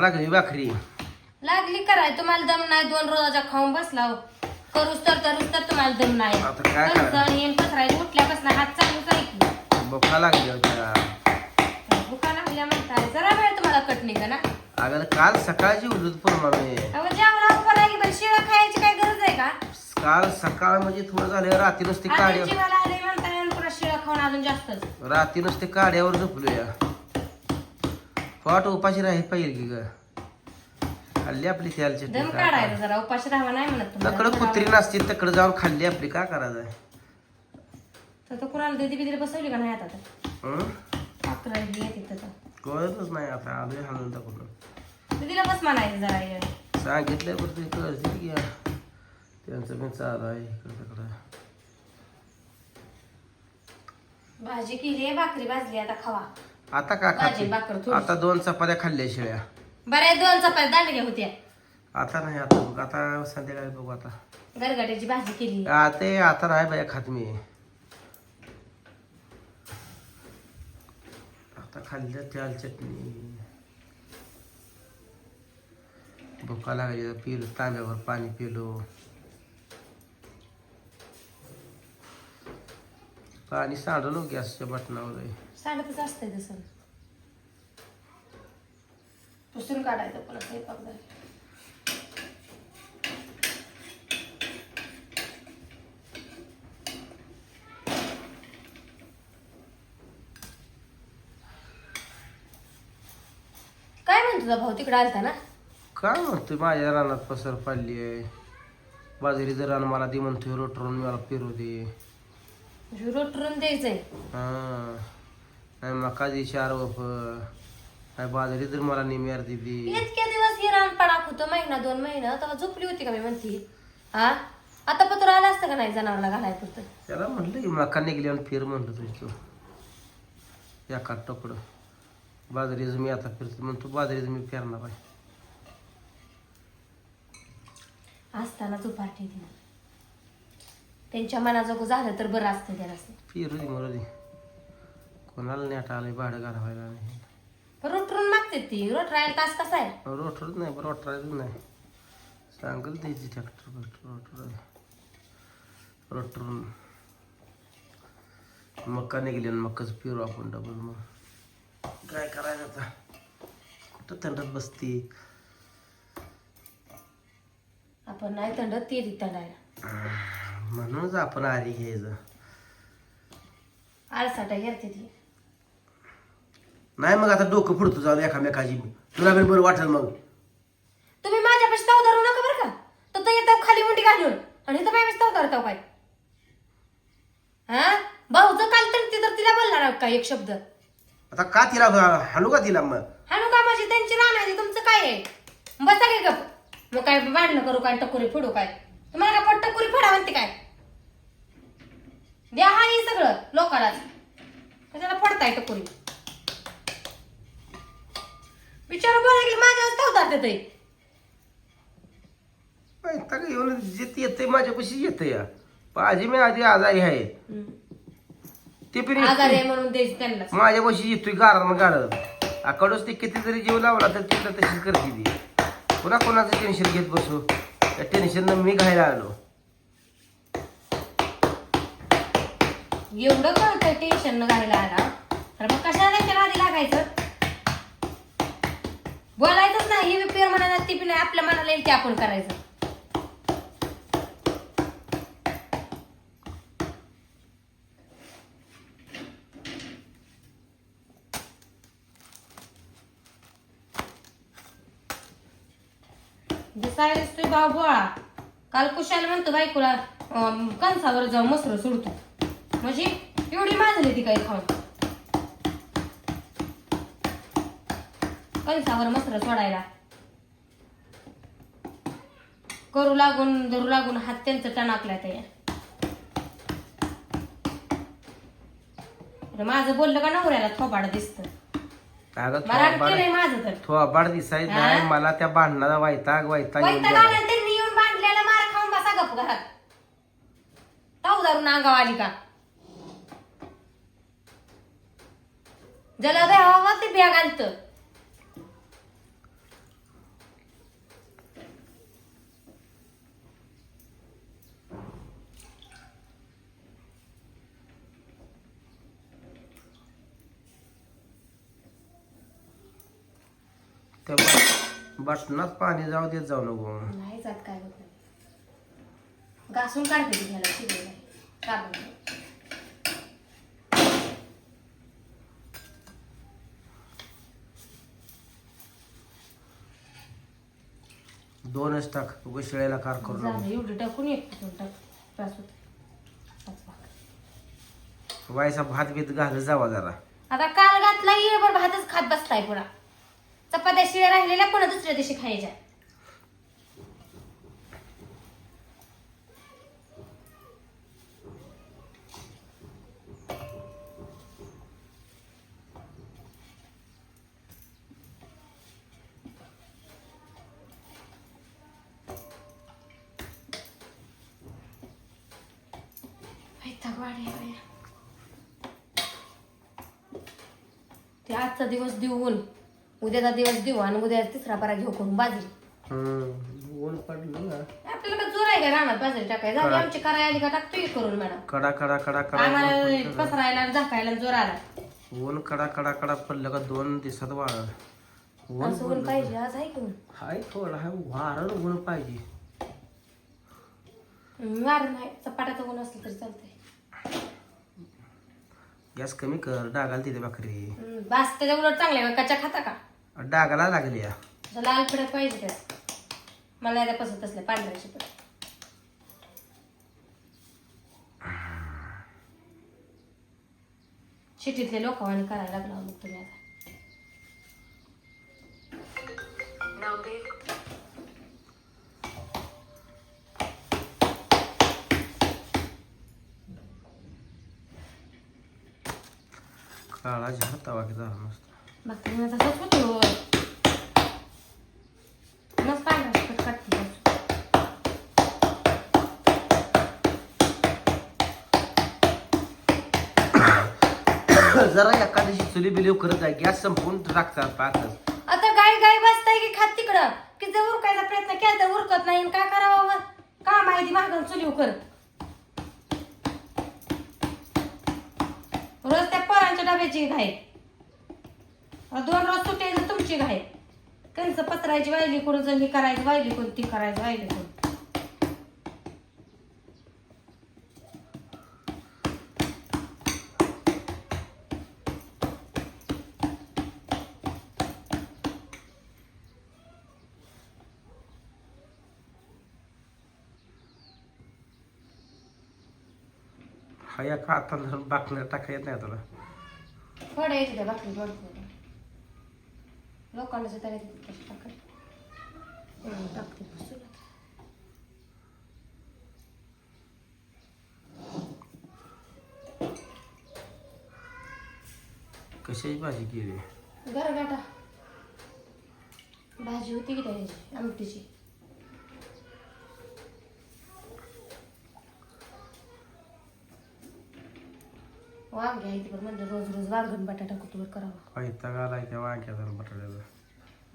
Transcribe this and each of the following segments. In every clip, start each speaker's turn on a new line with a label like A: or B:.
A: लागली भाकरी.
B: लागली कराय तुम्हाला दम नाही दोन रोजाच्या खाऊन बसला हो. करूस तर करूस तर तुम्हाला दम नाही.
A: आता काय
B: पसरायला उठल्यापासून हात चालूच आहे की
A: बोका लागली होत्या
B: भुका लागल्या म्हणताय. जरा वेळ तुम्हाला कट निघा ना?
A: अगं काल सकाळची उठत पूर्ण मी.
B: अहो जेवणावर की बरं शिळा खायची काय गरज आहे का?
A: काल सकाळ म्हणजे थोडं झालं रात्री नुसते काड्या
B: जीवाला आले म्हणताय आणि पुन्हा शिळा खाऊन अजून जास्तच.
A: रात्री नुसते काड्यावर झोपलो या पोट उपाशी राहील पाहिजे की ग. खाल्ली आपली त्याला चटणी
B: दम
A: काय
B: काढायला जरा उपाशी राहावा नाही म्हणत
A: तकडं
B: तुम्हाला
A: कुत्री नसते तकडं जाऊन खाल्ली आपली काय करायचं
B: तर तो कुणाला दिदी बिदी बसवली का नाही आता तर?
A: हं?
B: अकरा येते तर.
A: कळतच नाही आता आलोय हाणून टाकून
B: दिदीला बस म्हणायचं जरा ये.
A: सांगितलंय बरं ते कळते की. त्यांचं पण चालू आहे इकडं तिकडं.
B: भाजी केली आहे भाकरी भाजली आता खावा.
A: आता का
B: भाजी भाकर
A: खाते. आता दोन चपात्या खाल्ल्या शिळ्या.
B: बऱ्या दोन चपात्या दांडग्या होत्या
A: आता नाही आता बघ. आता संध्याकाळी बघू आता.
B: गरगाट्याची भाजी केली.
A: आ, ते आता नाही बाया खात मी. आता खाल्लं त्याल चटणी. भुका लागली तर पिलो तांब्यावर पाणी पिलो. पाणी सांडलो गॅसच्या बटनावर
B: सांडतच असतंय तसं पुसून काढायचं स्वयंपाक झाला. काय म्हणतो तुझा भाऊ? तिकडे आलता ना?
A: काय म्हणतोय? माझ्या रानात पसर पाडली आहे बाजरीचं रान मला दे म्हणतोय रोटरून मला पेरू दे.
B: रोटरून द्यायचंय.
A: हा. नाही मका दे चार वफ काय बाजरी तर मला निम्यार दिली
B: इतक्या दिवस हे रान पडाक होतं महिना दोन महिना. तेव्हा झोपली होती का मी म्हणती? हा? आता पत्र आलं असतं का नाही जनावरला घालायला पुरतं?
A: त्याला म्हटलं की मका निघली आणि फिर म्हणलं तुझी तू एका टोकडं. बाजरीचं मी आता फिरतो म्हणतो बाजरीचं मी फिरणार आहे.
B: असताना दुपारची ती त्यांच्या मनाजोगं झालं तर बरं असतं त्याला.
A: फिरू दे मरू दे कोणाला नेट आलंय भाडं घालवायला नाही
B: रोटरून मागते ती. रोट राहायला तास कसा आहे?
A: रोटरच नाही बरं रोटरायचं नाही. सांगल द्यायची ट्रॅक्टर रोटर रोटरून. मक्का निघली आणि मक्काच फिरू आपण डबल मग. काय करायचं आता? कुठं थंडत बसती?
B: आपण नाही थंड ती ती थंडायला
A: म्हणूनच आपण आरी घ्यायचं.
B: आळसाटा घेते ती.
A: नाही मग आता डोकं फुडतो जाऊन एकामेकाची. तुला पण बरं वाटेल मग.
B: तुम्ही माझ्यापाशी ताव धरू नका बरं का? तर तो येतो खाली मुंडी घालून. आणि इथं माझ्यापाशी ताव धरतो काय? हा? भाऊचं काल तर ती तर तिला बोलणार का एक शब्द?
A: आता का तिला हाणू का तिला मग?
B: हाणू का माझी? त्यांची राहण्याची तुमचं काय आहे? बसा की गप. मग काय भांडणं करू काय टकुरी फोडू काय? तुम्हाला काय पण टकुरी फोडा म्हणते काय? द्या हा हे सगळं लोकांनाच त्याला फोडताय टकुरी? विचार बोला की माझ्या तावदार देतोय
A: आता काय येऊन जे येते माझ्यापाशी येते या. पाहिजे मी आधी आजारी आहे. ते पण
B: आजार. आहे म्हणून द्यायचं त्यांना
A: माझ्यापाशी येतोय गारण गाडत आकडच ते किती जरी जीव लावला तर तिला तशीच करते ती. पुन्हा कोणाचं टेन्शन घेत बसू? त्या टेन्शन मी घायला आलो.
B: एवढं कळतं टेन्शन न घायला आला तर मग कशाला त्याच्या आधी लागायचं? बोलायचंच नाही. हे पेर म्हणाला ती पण आपल्या मनाला येईल ते आपण करायचं. दिसायलाच भाव बोळा. काल कुशाला म्हणतो बायकोला अं, कणसावर जाऊ मसर सोडतो. म्हणजे एवढी माजली ती काही खाऊन. कणसावर मसर सोडायला? करू लागून धरू लागून हात त्यांचं टणाकला त्या. माझं बोललं का नवऱ्याला थोबाड दिसत? माझं तर.
A: थोबाड दिसायचं मला त्या भांडणाला वैताग वैताग
B: त्यांनी येऊन बांधलेला मार खाऊन बसा गप घरात. ताऊ दारून अंगाव आली का? जला हवा ते बिया घालत.
A: त्या बटनात पाणी जाऊ देत जाऊ नको.
B: नाही जात काय होत घासून काढते घ्यायला शिवायला काढून.
A: दोनच टाक उगा शिळ्याला कार करू नको
B: झालं एवढी टाकून एक टाकून टाक. त्रास होत पाच भाकरी.
A: वायसा भात बीत घाल जावा जरा.
B: आता काल घातला येळभर भातच खात बसताय पुरा. चपात्या शिळ्या राहिलेल्या पुन्हा दुसऱ्या दिवशी खायच्या. ते आजचा दिवस देऊन उद्याचा दिवस देऊ आणि उद्या तिसरा परा घेऊ करून बाजरी.
A: हम्म ऊन पडलं ना.
B: आपल्याला का जोर आहे का रानात बाजरी टाकाय झाली आमची करायला आली का टाकतोय करून मॅडम?
A: कडा कडा कडा कडा
B: आम्हाला पसरायला आणि झाकायला जोर आला
A: ऊन कडा कडा कडा पडलं का दोन दिवसात वाळ ऊन
B: असं ऊन पाहिजे आज आहे की ऊन?
A: हाय थोडा हाय वारं ऊन पाहिजे.
B: वार नाही. चपाट्याचं ऊन असलं तरी चालतंय.
A: गॅस कमी कर डागाला तिथे भाकरी.
B: हम्म, बास त्याच्या उलट चांगल्या कच्च्या खाता का?
A: डागाला लागली या.
B: असं लाल पिढ्या पाहिजे त्यात. मला नाही पसंत असल्या पांढऱ्या शिपट. शिटीतले लोकांनी करायला लागला मग तुम्ही आता.
A: काळा झाला तवा की झाला मस्त.
B: बाकी मग तसंच होतो काढते
A: जरा एखाद्याशी चुली बिलीव करत आहे गॅस संपवून टाकतात पाकच
B: आता गाय गाय बसताय की खात तिकडं? की जर उरकायचा प्रयत्न केला तर उरकत नाही आणि काय करावं? का माहिती मागून चुलीव कर रोज त्या पोरांच्या डब्याची घाय दोन रोज सुटायचं तुमची घाय त्यांचं पत्रायची वायली कोण जण ही करायचं वायली कोण ती करायचं वायली कोण.
A: हा या का आता बाकल्या टाका येत नाही तुला
B: थोड्या येते त्या बाकरी जोडते लोकांना सुद्धा येते टाकते बसून.
A: कशाची भाजी केली
B: गरगाटा भाजी होती की त्याची आमटीची वांग घ्यायची पण म्हणजे रोज रोज वांगण बटाटा कुतूर करावा.
A: पैता आलाय त्या वांग्याचा आणि बटाट्याचा.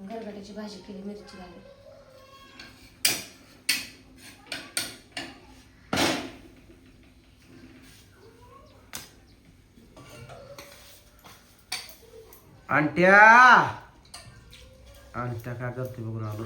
B: गरगाट्याची भाजी केली मिरची घालून.
A: अंट्या अंट्या काय करते बघून आलो